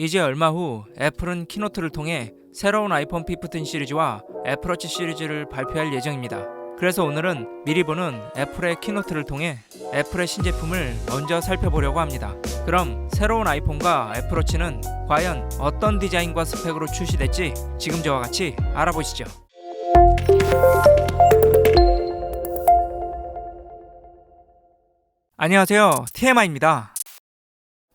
이제 얼마 후 애플은 키노트를 통해 새로운 아이폰 15 시리즈와 애플워치 시리즈를 발표할 예정입니다. 그래서 오늘은 미리 보는 애플의 키노트를 통해 애플의 신제품을 먼저 살펴보려고 합니다. 그럼 새로운 아이폰과 애플워치는 과연 어떤 디자인과 스펙으로 출시될지 지금 저와 같이 알아보시죠. 안녕하세요. TMI입니다.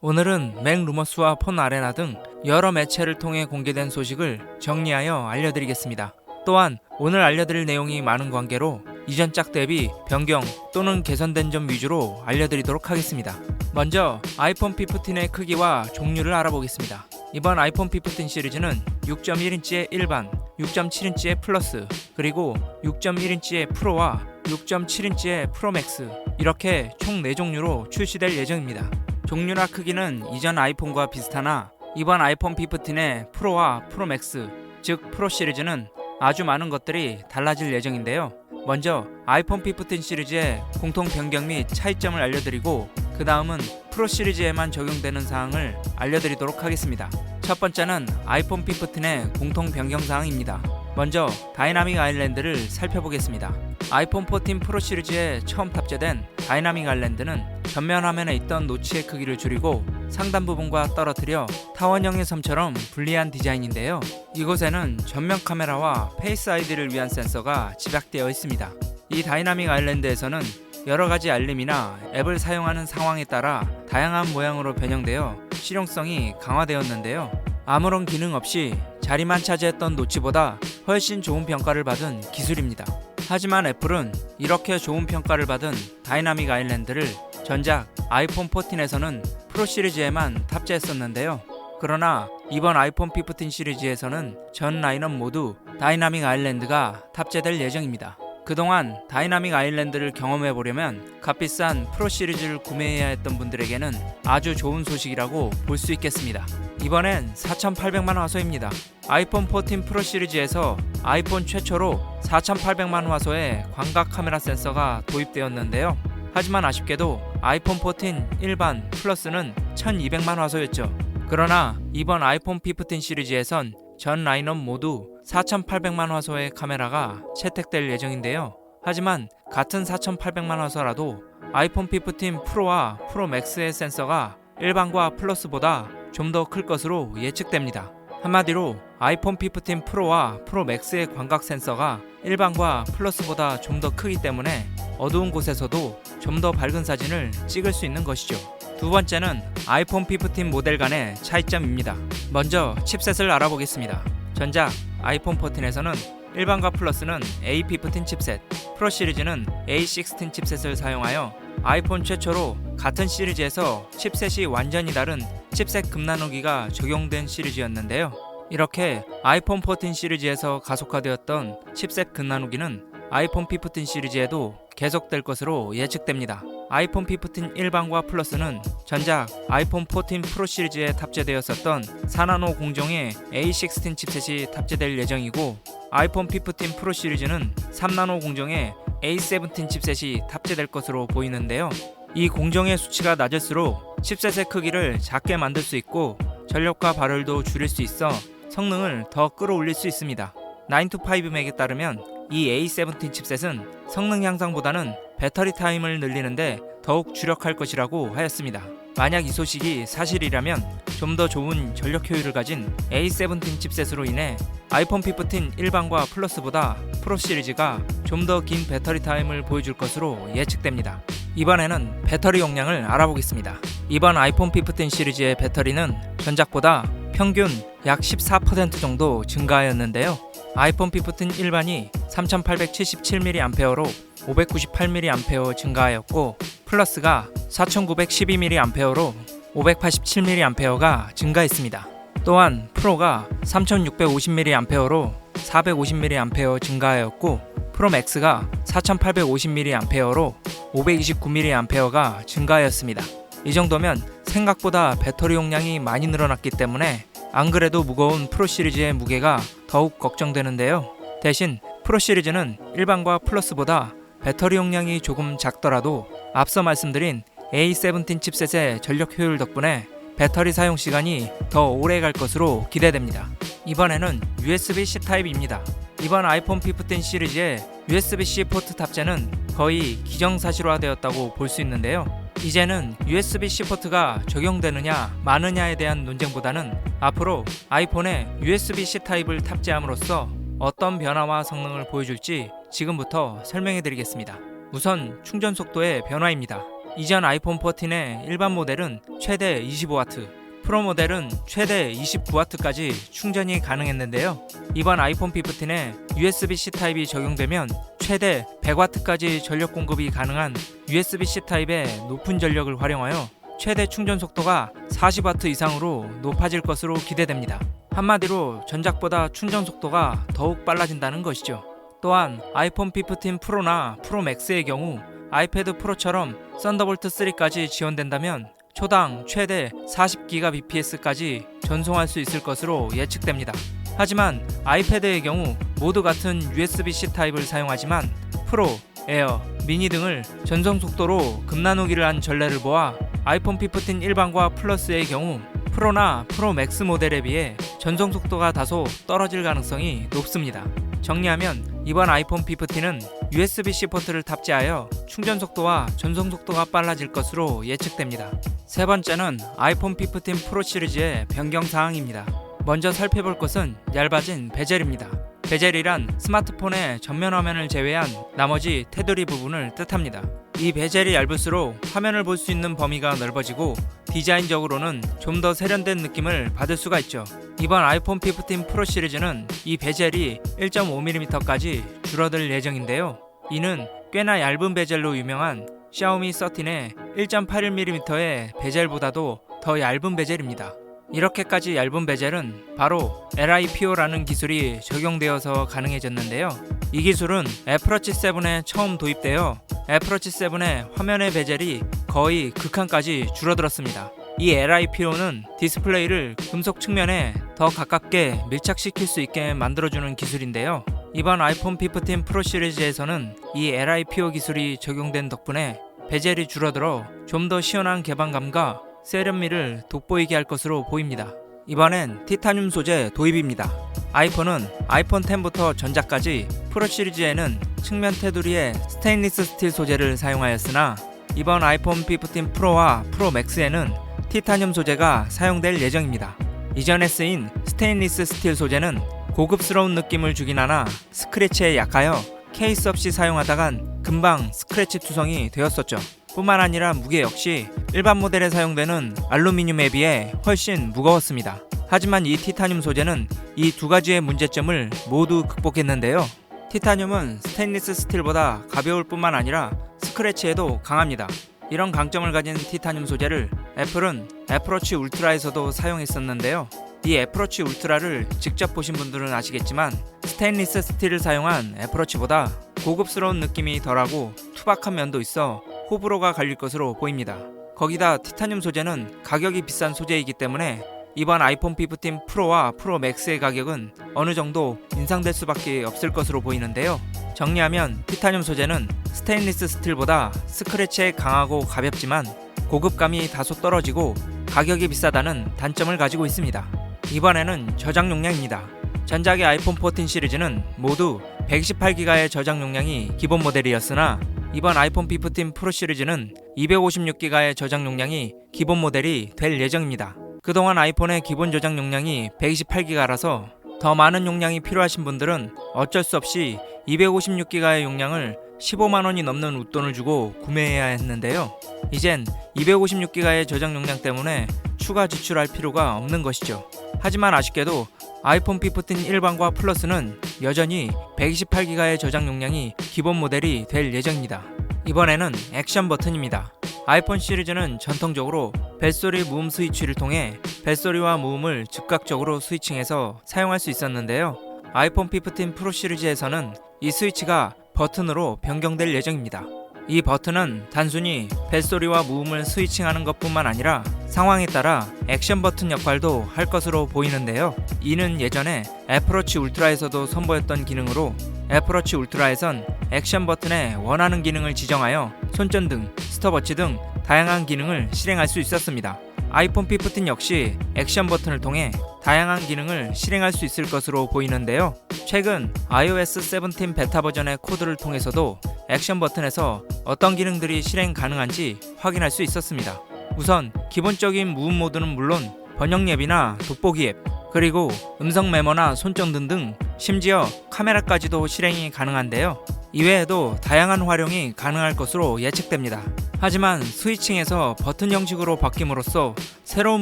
오늘은 맥 루머스와 폰 아레나 등 여러 매체를 통해 공개된 소식을 정리하여 알려드리겠습니다. 또한 오늘 알려드릴 내용이 많은 관계로 이전 짝 대비 변경 또는 개선된 점 위주로 알려드리도록 하겠습니다. 먼저 아이폰 15의 크기와 종류를 알아보겠습니다. 이번 아이폰 15 시리즈는 6.1인치의 일반, 6.7인치의 플러스, 그리고 6.1인치의 프로와 6.7인치의 프로맥스 이렇게 총 4종류로 출시될 예정입니다. 종류나 크기는 이전 아이폰과 비슷하나 이번 아이폰 15의 프로와 프로맥스, 즉 프로 시리즈는 아주 많은 것들이 달라질 예정인데요. 먼저 아이폰 15 시리즈의 공통 변경 및 차이점을 알려드리고 그 다음은 프로 시리즈에만 적용되는 사항을 알려드리도록 하겠습니다. 첫 번째는 아이폰 15의 공통 변경 사항입니다. 먼저 다이나믹 아일랜드를 살펴보겠습니다. 아이폰 14 프로 시리즈에 처음 탑재된 다이나믹 아일랜드는 전면 화면에 있던 노치의 크기를 줄이고 상단 부분과 떨어뜨려 타원형의 섬처럼 분리한 디자인인데요. 이곳에는 전면 카메라와 페이스 아이디를 위한 센서가 집약되어 있습니다. 이 다이나믹 아일랜드에서는 여러 가지 알림이나 앱을 사용하는 상황에 따라 다양한 모양으로 변형되어 실용성이 강화되었는데요. 아무런 기능 없이 자리만 차지했던 노치보다 훨씬 좋은 평가를 받은 기술입니다. 하지만 애플은 이렇게 좋은 평가를 받은 다이나믹 아일랜드를 전작 아이폰 14에서는 프로 시리즈에만 탑재했었는데요. 그러나 이번 아이폰 15 시리즈에서는 전 라인업 모두 다이나믹 아일랜드가 탑재될 예정입니다. 그동안 다이나믹 아일랜드를 경험해 보려면 값비싼 프로 시리즈를 구매해야 했던 분들에게는 아주 좋은 소식이라고 볼 수 있겠습니다. 이번엔 4,800만 화소입니다. 아이폰 14 프로 시리즈에서 아이폰 최초로 4,800만 화소의 광각 카메라 센서가 도입되었는데요. 하지만 아쉽게도 아이폰 14 일반 플러스는 1200만 화소였죠. 그러나 이번 아이폰 15 시리즈에선 전 라인업 모두 4,800만 화소의 카메라가 채택될 예정인데요. 하지만 같은 4,800만 화소라도 아이폰 15 프로와 프로 맥스의 센서가 일반과 플러스보다 좀 더 클 것으로 예측됩니다. 한마디로 아이폰 15 프로와 프로 맥스의 광각 센서가 일반과 플러스보다 좀 더 크기 때문에 어두운 곳에서도 좀 더 밝은 사진을 찍을 수 있는 것이죠. 두 번째는 아이폰 15 모델 간의 차이점입니다. 먼저 칩셋을 알아보겠습니다. 전작 아이폰 14에서는 일반과 플러스는 A15 칩셋, 프로 시리즈는 A16 칩셋을 사용하여 아이폰 최초로 같은 시리즈에서 칩셋이 완전히 다른 칩셋 급나누기가 적용된 시리즈였는데요. 이렇게 아이폰 14 시리즈에서 가속화되었던 칩셋 급나누기는 아이폰 15 시리즈에도 계속될 것으로 예측됩니다. 아이폰 15 일반과 플러스는 전작 아이폰 14 프로 시리즈에 탑재되었었던 4나노 공정의 A16 칩셋이 탑재될 예정이고 아이폰 15 프로 시리즈는 3나노 공정의 A17 칩셋이 탑재될 것으로 보이는데요. 이 공정의 수치가 낮을수록 칩셋의 크기를 작게 만들 수 있고 전력과 발열도 줄일 수 있어 성능을 더 끌어올릴 수 있습니다. 9to5맥에 따르면 이 A17 칩셋은 성능 향상보다는 배터리 타임을 늘리는데 더욱 주력할 것이라고 하였습니다. 만약 이 소식이 사실이라면 좀 더 좋은 전력 효율을 가진 A17 칩셋으로 인해 아이폰 15 일반과 플러스보다 프로 시리즈가 좀 더 긴 배터리 타임을 보여줄 것으로 예측됩니다. 이번에는 배터리 용량을 알아보겠습니다. 이번 아이폰 15 시리즈의 배터리는 전작보다 평균 약 14% 정도 증가하였는데요. 아이폰 15 일반이 3877mAh로 598mAh 증가하였고 플러스가 4912mAh로 587mAh가 증가했습니다. 또한 프로가 3650mAh로 450mAh 증가하였고 프로 맥스가 4850mAh로 529mAh가 증가하였습니다. 이 정도면 생각보다 배터리 용량이 많이 늘어났기 때문에 안 그래도 무거운 프로 시리즈의 무게가 더욱 걱정되는데요. 대신 프로 시리즈는 일반과 플러스보다 배터리 용량이 조금 작더라도 앞서 말씀드린 A17 칩셋의 전력 효율 덕분에 배터리 사용 시간이 더 오래 갈 것으로 기대됩니다. 이번에는 USB-C 타입입니다. 이번 아이폰 15 시리즈의 USB-C 포트 탑재는 거의 기정사실화되었다고 볼 수 있는데요. 이제는 USB-C 포트가 적용되느냐 마느냐에 대한 논쟁보다는 앞으로 아이폰에 USB-C 타입을 탑재함으로써 어떤 변화와 성능을 보여줄지 지금부터 설명해 드리겠습니다. 우선 충전 속도의 변화입니다. 이전 아이폰 14의 일반 모델은 최대 25W, 프로 모델은 최대 29W까지 충전이 가능했는데요. 이번 아이폰 15에 USB-C 타입이 적용되면 최대 100W까지 전력 공급이 가능한 USB-C 타입의 높은 전력을 활용하여 최대 충전 속도가 40W 이상으로 높아질 것으로 기대됩니다. 한마디로 전작보다 충전 속도가 더욱 빨라진다는 것이죠. 또한 아이폰 15 프로나 프로 맥스의 경우 아이패드 프로처럼 썬더볼트 3까지 지원된다면 초당 최대 40GBps까지 전송할 수 있을 것으로 예측됩니다. 하지만 아이패드의 경우 모두 같은 USB-C 타입을 사용하지만 프로, 에어, 미니 등을 전송 속도로 급나누기를 한 전례를 보아 아이폰 15 일반과 플러스의 경우 프로나 프로 맥스 모델에 비해 전송 속도가 다소 떨어질 가능성이 높습니다. 정리하면 이번 아이폰 15는 USB-C 포트를 탑재하여 충전 속도와 전송 속도가 빨라질 것으로 예측됩니다. 세 번째는 아이폰 15 프로 시리즈의 변경 사항입니다. 먼저 살펴볼 것은 얇아진 베젤입니다. 베젤이란 스마트폰의 전면 화면을 제외한 나머지 테두리 부분을 뜻합니다. 이 베젤이 얇을수록 화면을 볼 수 있는 범위가 넓어지고 디자인적으로는 좀 더 세련된 느낌을 받을 수가 있죠. 이번 아이폰 15 프로 시리즈는 이 베젤이 1.5mm까지 줄어들 예정인데요. 이는 꽤나 얇은 베젤로 유명한 샤오미 13의 1.81mm의 베젤보다도 더 얇은 베젤입니다. 이렇게까지 얇은 베젤은 바로 LIPO라는 기술이 적용되어서 가능해졌는데요. 이 기술은 애플워치 7에 처음 도입되어 애플워치 7의 화면의 베젤이 거의 극한까지 줄어들었습니다. 이 LIPO는 디스플레이를 금속 측면에 더 가깝게 밀착시킬 수 있게 만들어주는 기술인데요. 이번 아이폰 15 프로 시리즈에서는 이 LIPO 기술이 적용된 덕분에 베젤이 줄어들어 좀 더 시원한 개방감과 세련미를 돋보이게 할 것으로 보입니다. 이번엔 티타늄 소재 도입입니다. 아이폰은 아이폰 10부터 전작까지 프로 시리즈에는 측면 테두리에 스테인리스 스틸 소재를 사용하였으나 이번 아이폰 15 프로와 프로 맥스에는 티타늄 소재가 사용될 예정입니다. 이전에 쓰인 스테인리스 스틸 소재는 고급스러운 느낌을 주긴 하나 스크래치에 약하여 케이스 없이 사용하다간 금방 스크래치 투성이 되었었죠. 뿐만 아니라 무게 역시 일반 모델에 사용되는 알루미늄에 비해 훨씬 무거웠습니다. 하지만 이 티타늄 소재는 이 두 가지의 문제점을 모두 극복했는데요. 티타늄은 스테인리스 스틸보다 가벼울 뿐만 아니라 스크래치에도 강합니다. 이런 강점을 가진 티타늄 소재를 애플은 애플워치 울트라에서도 사용했었는데요. 이 애플워치 울트라를 직접 보신 분들은 아시겠지만 스테인리스 스틸을 사용한 애플워치보다 고급스러운 느낌이 덜하고 투박한 면도 있어 호불호가 갈릴 것으로 보입니다. 거기다 티타늄 소재는 가격이 비싼 소재이기 때문에 이번 아이폰 15 프로와 프로 맥스의 가격은 어느 정도 인상될 수밖에 없을 것으로 보이는데요. 정리하면 티타늄 소재는 스테인리스 스틸보다 스크래치에 강하고 가볍지만 고급감이 다소 떨어지고 가격이 비싸다는 단점을 가지고 있습니다. 이번에는 저장 용량입니다. 전작의 아이폰 14 시리즈는 모두 128기가의 저장 용량이 기본 모델이었으나 이번 아이폰 15 프로 시리즈는 256기가의 저장 용량이 기본 모델이 될 예정입니다. 그동안 아이폰의 기본 저장 용량이 128기가라서 더 많은 용량이 필요하신 분들은 어쩔 수 없이 256기가의 용량을 15만원이 넘는 웃돈을 주고 구매해야 했는데요. 이젠 256기가의 저장 용량 때문에 추가 지출할 필요가 없는 것이죠. 하지만 아쉽게도 아이폰 15 일반과 플러스는 여전히 128기가의 저장 용량이 기본 모델이 될 예정입니다. 이번에는 액션 버튼입니다. 아이폰 시리즈는 전통적으로 벨소리 무음 스위치를 통해 벨소리와 무음을 즉각적으로 스위칭해서 사용할 수 있었는데요. 아이폰 15 프로 시리즈에서는 이 스위치가 버튼으로 변경될 예정입니다. 이 버튼은 단순히 벨소리와 무음을 스위칭하는 것뿐만 아니라 상황에 따라 액션 버튼 역할도 할 것으로 보이는데요. 이는 예전에 애플워치 울트라에서도 선보였던 기능으로 애플워치 울트라에선 액션 버튼에 원하는 기능을 지정하여 손전등, 스톱워치 등 다양한 기능을 실행할 수 있었습니다. 아이폰 P15 역시 액션 버튼을 통해 다양한 기능을 실행할 수 있을 것으로 보이는데요. 최근 iOS 17 베타 버전의 코드를 통해서도 액션 버튼에서 어떤 기능들이 실행 가능한지 확인할 수 있었습니다. 우선 기본적인 무음 모드는 물론 번역 앱이나 돋보기 앱, 그리고 음성 메모나 손정 등등 심지어 카메라까지도 실행이 가능한데요. 이외에도 다양한 활용이 가능할 것으로 예측됩니다. 하지만 스위칭에서 버튼 형식으로 바뀜으로써 새로운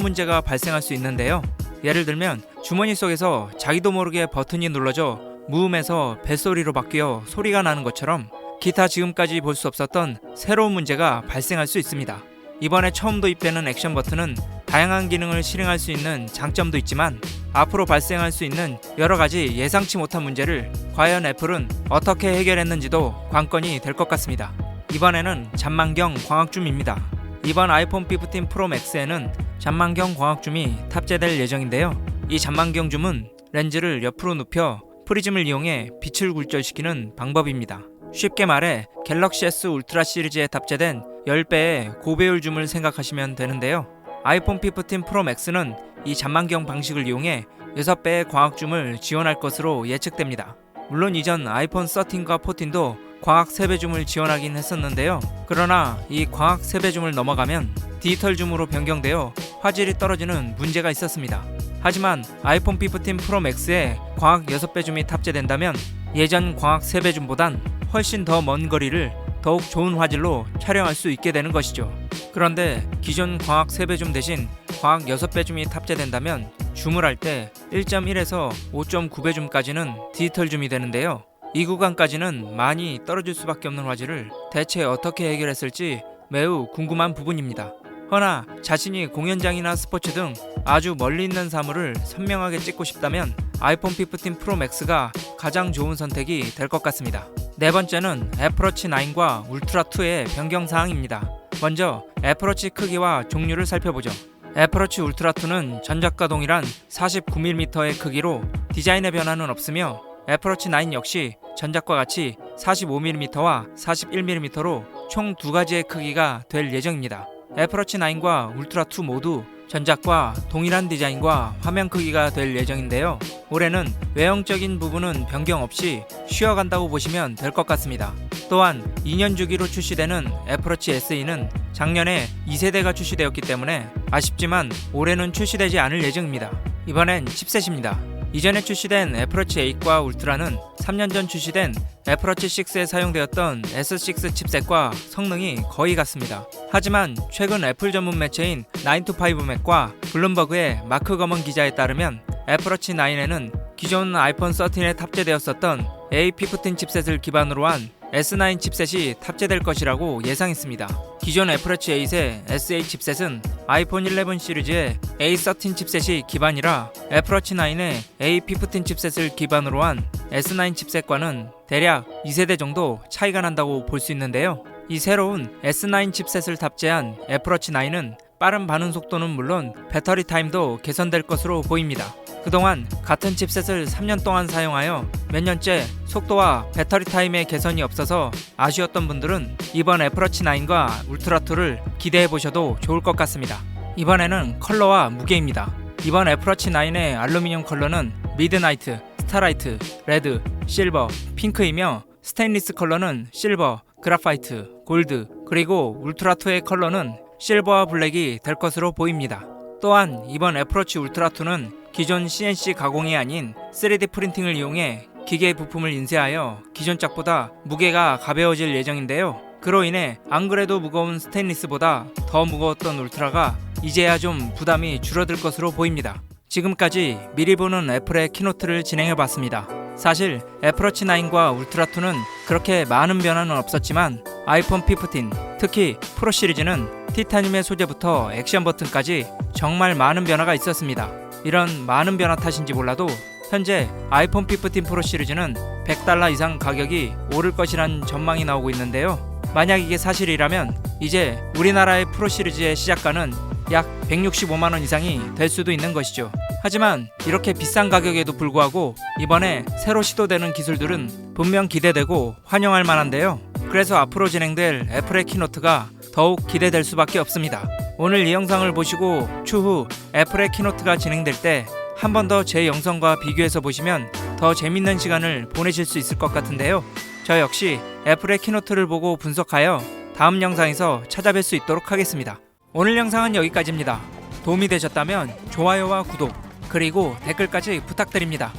문제가 발생할 수 있는데요. 예를 들면 주머니 속에서 자기도 모르게 버튼이 눌러져 무음에서 벨소리로 바뀌어 소리가 나는 것처럼 기타 지금까지 볼 수 없었던 새로운 문제가 발생할 수 있습니다. 이번에 처음 도입되는 액션 버튼은 다양한 기능을 실행할 수 있는 장점도 있지만 앞으로 발생할 수 있는 여러 가지 예상치 못한 문제를 과연 애플은 어떻게 해결했는지도 관건이 될 것 같습니다. 이번에는 잔망경 광학줌입니다. 이번 아이폰 15 프로 맥스에는 잔망경 광학줌이 탑재될 예정인데요. 이 잔망경 줌은 렌즈를 옆으로 눕혀 프리즘을 이용해 빛을 굴절시키는 방법입니다. 쉽게 말해 갤럭시 S 울트라 시리즈에 탑재된 10배의 고배율 줌을 생각하시면 되는데요. 아이폰 15 프로 맥스는 이 잔망경 방식을 이용해 6배의 광학 줌을 지원할 것으로 예측됩니다. 물론 이전 아이폰 13과 14도 광학 3배 줌을 지원하긴 했었는데요. 그러나 이 광학 3배 줌을 넘어가면 디지털 줌으로 변경되어 화질이 떨어지는 문제가 있었습니다. 하지만 아이폰 15 프로 맥스에 광학 6배 줌이 탑재된다면 예전 광학 3배 줌보단 훨씬 더 먼 거리를 더욱 좋은 화질로 촬영할 수 있게 되는 것이죠. 그런데 기존 광학 3배 줌 대신 광학 6배 줌이 탑재된다면 줌을 할 때 1.1에서 5.9배 줌까지는 디지털 줌이 되는데요. 이 구간까지는 많이 떨어질 수밖에 없는 화질을 대체 어떻게 해결했을지 매우 궁금한 부분입니다. 허나 자신이 공연장이나 스포츠 등 아주 멀리 있는 사물을 선명하게 찍고 싶다면 아이폰 15 프로 맥스가 가장 좋은 선택이 될 것 같습니다. 네 번째는 애플워치 9과 울트라 2의 변경 사항입니다. 먼저 애플워치 크기와 종류를 살펴보죠. 애플워치 울트라 2는 전작과 동일한 49mm의 크기로 디자인의 변화는 없으며 애플워치 9 역시 전작과 같이 45mm와 41mm로 총 두 가지의 크기가 될 예정입니다. 애플워치 9과 울트라 2 모두 전작과 동일한 디자인과 화면 크기가 될 예정인데요. 올해는 외형적인 부분은 변경 없이 쉬어간다고 보시면 될 것 같습니다. 또한 2년 주기로 출시되는 애플워치 SE는 작년에 2세대가 출시되었기 때문에 아쉽지만 올해는 출시되지 않을 예정입니다. 이번엔 칩셋입니다. 이전에 출시된 애플워치 8과 울트라는 3년 전 출시된 애플워치 6에 사용되었던 S6 칩셋과 성능이 거의 같습니다. 하지만 최근 애플 전문 매체인 9to5맥과 블룸버그의 마크 거먼 기자에 따르면 애플워치 9에는 기존 아이폰 13에 탑재되었었던 A15 칩셋을 기반으로 한 S9 칩셋이 탑재될 것이라고 예상했습니다. 기존 애플워치 8의 S8 칩셋은 아이폰 11 시리즈의 A13 칩셋이 기반이라 애플워치 9의 A15 칩셋을 기반으로 한 S9 칩셋과는 대략 2세대 정도 차이가 난다고 볼 수 있는데요. 이 새로운 S9 칩셋을 탑재한 애플워치 9은 빠른 반응 속도는 물론 배터리 타임도 개선될 것으로 보입니다. 그동안 같은 칩셋을 3년 동안 사용하여 몇 년째 속도와 배터리 타임의 개선이 없어서 아쉬웠던 분들은 이번 애플워치 9과 울트라 2를 기대해 보셔도 좋을 것 같습니다. 이번에는 컬러와 무게입니다. 이번 애플워치 9의 알루미늄 컬러는 미드나이트, 스타라이트, 레드, 실버, 핑크이며 스테인리스 컬러는 실버, 그라파이트, 골드, 그리고 울트라 2의 컬러는 실버와 블랙이 될 것으로 보입니다. 또한 이번 애플워치 울트라 2는 기존 CNC 가공이 아닌 3D 프린팅을 이용해 기계 부품을 인쇄하여 기존 짝보다 무게가 가벼워질 예정인데요. 그로 인해 안 그래도 무거운 스테인리스보다 더 무거웠던 울트라가 이제야 좀 부담이 줄어들 것으로 보입니다. 지금까지 미리 보는 애플의 키노트를 진행해 봤습니다. 사실 애플워치 9과 울트라 2는 그렇게 많은 변화는 없었지만 아이폰 15, 특히 프로 시리즈는 티타늄의 소재부터 액션 버튼까지 정말 많은 변화가 있었습니다. 이런 많은 변화 탓인지 몰라도 현재 아이폰 15 프로 시리즈는 100달러 이상 가격이 오를 것이란 전망이 나오고 있는데요. 만약 이게 사실이라면 이제 우리나라의 프로 시리즈의 시작가는 약 165만 원 이상이 될 수도 있는 것이죠. 하지만 이렇게 비싼 가격에도 불구하고 이번에 새로 시도되는 기술들은 분명 기대되고 환영할 만한데요. 그래서 앞으로 진행될 애플의 키노트가 더욱 기대될 수밖에 없습니다. 오늘 이 영상을 보시고 추후 애플의 키노트가 진행될 때 한 번 더 제 영상과 비교해서 보시면 더 재밌는 시간을 보내실 수 있을 것 같은데요. 저 역시 애플의 키노트를 보고 분석하여 다음 영상에서 찾아뵐 수 있도록 하겠습니다. 오늘 영상은 여기까지입니다. 도움이 되셨다면 좋아요와 구독 그리고 댓글까지 부탁드립니다.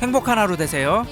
행복한 하루 되세요.